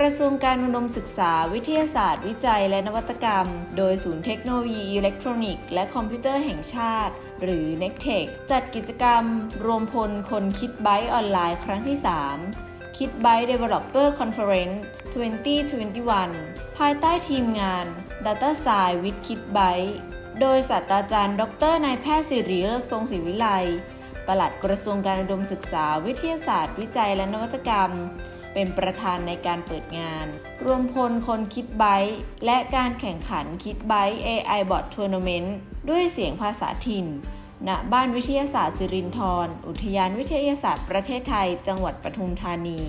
กระทรวงการอุดมศึกษา วิทยาศาสตร์ วิจัย และนวัตกรรม โดยศูนย์เทคโนโลยีอิเล็กทรอนิกส์และคอมพิวเตอร์แห่งชาติ หรือ n e c t e c h จัดกิจกรรม รวมพลคนคิดไบต์ออนไลน์ครั้งที่ 3 คิดไบต์ Developer Conference 2021 ภายใต้ทีมงาน Data Science with Kit Byte โดยศาสตราจารย์ ดรนายแพทย์สิริเลิกทรงศรีวิไลปลัดกระทรวงการอุดมศึกษา วิทยาศาสตร์ วิจัยและนวัตกรรม เป็นประธานในการเปิดงาน รวมพลคนคิดไบต์และการแข่งขันคิดไบต์ AI Bot Tournament ด้วยเสียงภาษาถิ่น ณ บ้านวิทยาศาสตร์สิรินธร อุทยานวิทยาศาสตร์ประเทศไทย จังหวัดปทุมธานี